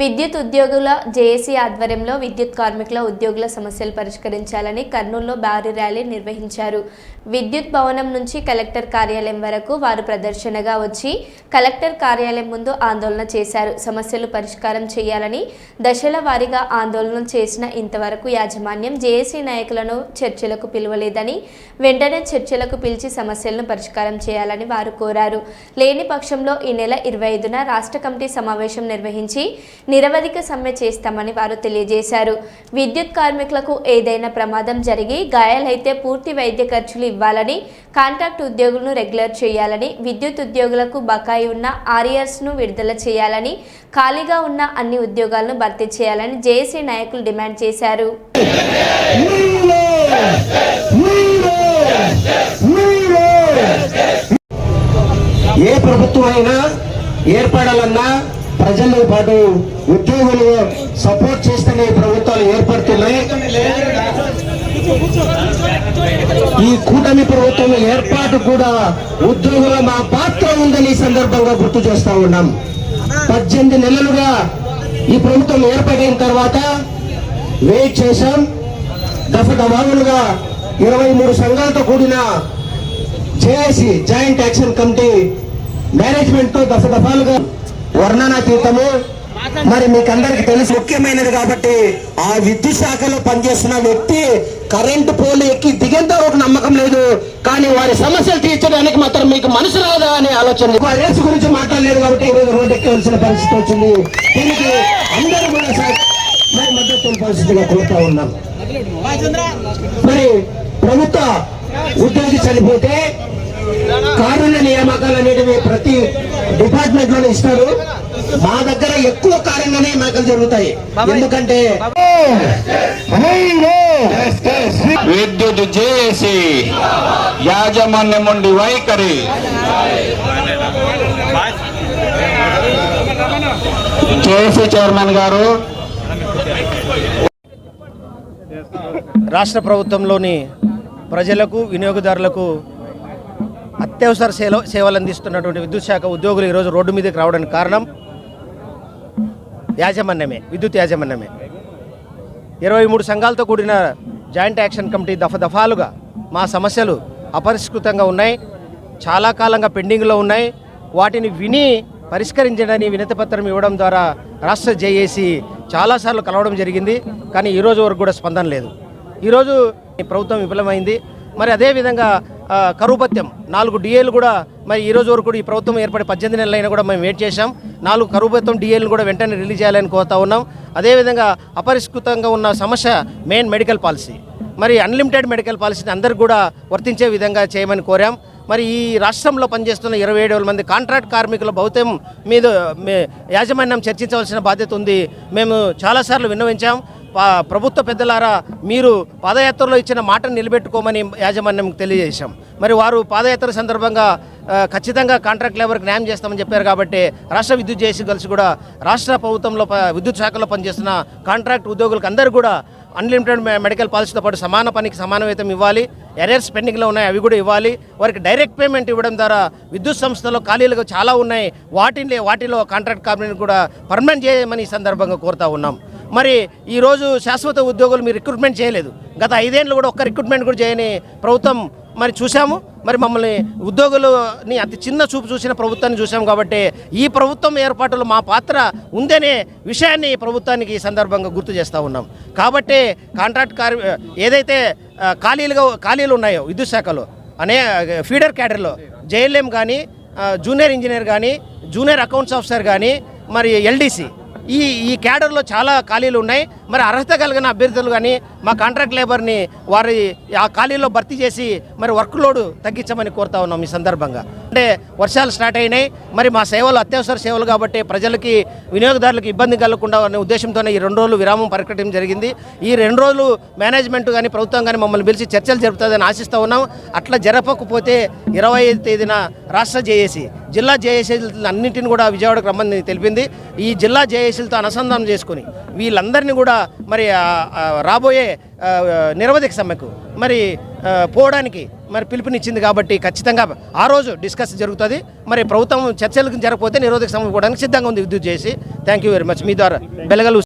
విద్యుత్ ఉద్యోగుల జేఏసీ ఆధ్వర్యంలో విద్యుత్ కార్మికుల ఉద్యోగుల సమస్యలు పరిష్కరించాలని కర్నూలులో భారీ ర్యాలీ నిర్వహించారు. విద్యుత్ భవనం నుంచి కలెక్టర్ కార్యాలయం వరకు వారు ప్రదర్శనగా వచ్చి కలెక్టర్ కార్యాలయం ముందు ఆందోళన చేశారు. సమస్యలు పరిష్కారం చేయాలని దశల వారీగా ఆందోళన చేసిన ఇంతవరకు యాజమాన్యం జేఏసీ నాయకులను చర్చలకు పిలువలేదని వెంటనే చర్చలకు పిలిచి సమస్యలను పరిష్కారం చేయాలని వారు కోరారు. లేని పక్షంలో ఈ నెల ఇరవై ఐదున రాష్ట్ర కమిటీ సమావేశం నిర్వహించి నిరవధిక సమ్మె చేస్తామని వారు తెలియజేశారు. విద్యుత్ కార్మికులకు ఏదైనా ప్రమాదం జరిగి గాయాలైతే పూర్తి వైద్య ఖర్చులు ఇవ్వాలని కాంట్రాక్ట్ ఉద్యోగులను రెగ్యులర్ చేయాలని విద్యుత్ ఉద్యోగులకు బకాయి ఉన్న ఆరియర్స్ను విడుదల చేయాలని ఖాళీగా ఉన్న అన్ని ఉద్యోగాలను భర్తీ చేయాలని జేఏసీ నాయకులు డిమాండ్ చేశారు. ఏ ప్రభుత్వం అయినా ఏర్పడాలన్నా ప్రజలతో పాటు ఉద్యోగులు సపోర్ట్ చేస్తేనే ప్రభుత్వాలు ఏర్పడుతున్నాయి. ఈ కూటమి ప్రభుత్వం ఏర్పాటు కూడా ఉద్యోగుల మా పాత్ర ఉందని సందర్భంగా గుర్తు చేస్తా ఉన్నాం. పద్దెనిమిది నెలలుగా ఈ ప్రభుత్వం ఏర్పడిన తర్వాత వెయిట్ చేశాం. దఫ దఫాలుగా ఇరవై మూడు సంఘాలతో కూడిన జేఐసి జాయింట్ యాక్షన్ కమిటీ మేనేజ్మెంట్తో దఫ దఫాలుగా వర్ణనాతీతము. మరి మీకు అందరికి తెలుసు ముఖ్యమైనది కాబట్టి ఆ విద్యుత్ శాఖలో పనిచేస్తున్న వ్యక్తి కరెంటు పోలు ఎక్కి దిగేంత ఒక నమ్మకం లేదు. కానీ వారి సమస్యలు తీర్చడానికి మాత్రం మీకు మనసు రాదా అనే ఆలోచన రేసు గురించి మాట్లాడలేదు కాబట్టి ఈరోజు రోడ్డు ఎక్కవలసిన పరిస్థితి వచ్చింది. దీనికి అందరూ కూడా మరి మద్దతు పరిస్థితిగా కోరుతా ఉన్నాం. మరి ప్రభుత్వ ఉద్యోగి చనిపోతే కారుణ్య నియామకాలు అనేటివి ప్రతి డిపార్ట్మెంట్లోనే ఇస్తారు. మా దగ్గర ఎక్కువ కారుణ్య నియామకాలు జరుగుతాయి. ఎందుకంటే విద్యుత్ జేఏసి యాజమాన్యం ఉండి వైఖరి. జేఏసీ చైర్మన్ గారు. రాష్ట్ర ప్రభుత్వంలోని ప్రజలకు వినియోగదారులకు అత్యవసర సేవ సేవలు అందిస్తున్నటువంటి విద్యుత్ శాఖ ఉద్యోగులు ఈరోజు రోడ్డు మీదకి రావడానికి కారణం యాజమాన్యమే విద్యుత్ యాజమాన్యమే. ఇరవై మూడు సంఘాలతో కూడిన జాయింట్ యాక్షన్ కమిటీ దఫ దఫాలుగా మా సమస్యలు అపరిష్కృతంగా ఉన్నాయి చాలా కాలంగా పెండింగ్లో ఉన్నాయి. వాటిని విని పరిష్కరించడానికి వినతిపత్రం ఇవ్వడం ద్వారా రాష్ట్ర జేఏసీ చాలాసార్లు కలవడం జరిగింది కానీ ఈరోజు వరకు కూడా స్పందన లేదు. ఈరోజు ఈ ప్రభుత్వం విఫలమైంది మరి అదేవిధంగా ఆ, నాలుగు డిఏలు కూడా మరి ఈ రోజు వరకు కూడా ఈ ప్రభుత్వం ఏర్పడి పద్దెనిమిది నెలలైనా కూడా మేము వెయిట్ చేశాం. నాలుగు కరువు భత్యం డిఏలు కూడా వెంటనే రిలీజ్ చేయాలని కోరుతా ఉన్నాం. అదేవిధంగా అపరిష్కృతంగా ఉన్న సమస్య మెయిన్ మెడికల్ పాలసీ. మరి అన్లిమిటెడ్ మెడికల్ పాలసీని అందరికి కూడా వర్తించే విధంగా చేయమని కోరాం. మరి ఈ రాష్ట్రంలో పనిచేస్తున్న ఇరవై ఏడు వేల మంది కాంట్రాక్ట్ కార్మికుల భౌత్యం మీద యాజమాన్యం చర్చించవలసిన బాధ్యత ఉంది. మేము చాలాసార్లు విన్నవించాం. ప్రభుత్వ పెద్దలారా మీరు పాదయాత్రలో ఇచ్చిన మాటను నిలబెట్టుకోమని యాజమాన్యం తెలియజేశాం. మరి వారు పాదయాత్ర సందర్భంగా ఖచ్చితంగా కాంట్రాక్ట్ లేబర్కి న్యాయం చేస్తామని చెప్పారు కాబట్టి రాష్ట్ర విద్యుత్ చేసి కలిసి కూడా రాష్ట్ర ప్రభుత్వంలో విద్యుత్ శాఖలో పనిచేస్తున్న కాంట్రాక్ట్ ఉద్యోగులకు అందరూ కూడా అన్లిమిటెడ్ మె- మెడికల్ పాలసీతో పాటు సమాన పనికి సమాన వేతం ఇవ్వాలి. ఎర్రర్స్ పెండింగ్లో ఉన్నాయి అవి కూడా ఇవ్వాలి. వారికి డైరెక్ట్ పేమెంట్ ఇవ్వడం ద్వారా విద్యుత్ సంస్థలో ఖాళీలు చాలా ఉన్నాయి. వాటిని వాటిలో కాంట్రాక్ట్ కంపెనీని కూడా పర్మనెంట్ చేయమని ఈ సందర్భంగా కోరుతా ఉన్నాం. మరి ఈరోజు శాశ్వత ఉద్యోగులు మీరు రిక్రూట్మెంట్ చేయలేదు. గత ఐదేళ్ళు కూడా ఒక్క రిక్రూట్మెంట్ కూడా చేయని ప్రభుత్వం మరి చూసాము మరి మమ్మల్ని ఉద్యోగులని అతి చిన్న చూపు చూసిన ప్రభుత్వాన్ని చూసాం కాబట్టి ఈ ప్రభుత్వం ఏర్పాటులో మా పాత్ర ఉందనే విషయాన్ని ప్రభుత్వానికి ఈ సందర్భంగా గుర్తు చేస్తూ ఉన్నాం. కాబట్టి కాంట్రాక్ట్ కార్మి ఏదైతే ఖాళీలుగా ఖాళీలు ఉన్నాయో విద్యుత్ శాఖలో అనే ఫీడర్ క్యాడర్లో జేఎల్ఎం కానీ జూనియర్ ఇంజనీర్ కానీ జూనియర్ అకౌంట్స్ ఆఫీసర్ కానీ మరి ఎల్డీసీ ఈ ఈ క్యాడర్లో చాలా ఖాళీలు ఉన్నాయి. మరి అర్హత కలిగిన అభ్యర్థులు కానీ మా కాంట్రాక్ట్ లేబర్ని వారి ఆ ఖాళీలో భర్తీ చేసి మరి వర్క్ లోడ్ తగ్గించమని కోరుతా ఉన్నాం ఈ సందర్భంగా. అంటే వర్షాలు స్టార్ట్ అయినాయి. మరి మా సేవలు అత్యవసర సేవలు కాబట్టి ప్రజలకి వినియోగదారులకు ఇబ్బంది కలగకుండా అనే ఉద్దేశంతోనే ఈ రెండు రోజులు విరామం ప్రకటించడం జరిగింది. ఈ రెండు రోజులు మేనేజ్మెంట్ కానీ ప్రభుత్వం కానీ మమ్మల్ని పిలిచి చర్చలు జరుపుతుందని ఆశిస్తూ ఉన్నాం. అట్లా జరపకపోతే ఇరవై ఐదు తేదీన రాష్ట్ర జేఏసీ జిల్లా జేఏసీలు అన్నింటిని కూడా విజయవాడకు రమ్మని తెలిపింది. ఈ జిల్లా జేఏసీలతో అనుసంధానం చేసుకుని వీళ్ళందరినీ కూడా మరి ఆ, రాబోయే నిరవధిక సమ్మెకు మరి పోవడానికి మరి పిలుపునిచ్చింది కాబట్టి ఖచ్చితంగా ఆ రోజు డిస్కస్ జరుగుతుంది. మరి ప్రభుత్వం చర్చలకు జరగకపోతే నిరోధక సమయం పోవడానికి సిద్ధంగా ఉంది విద్యుత్ చేసి. థ్యాంక్ యూ వెరీ మచ్ మీ ద్వారా బెలగలు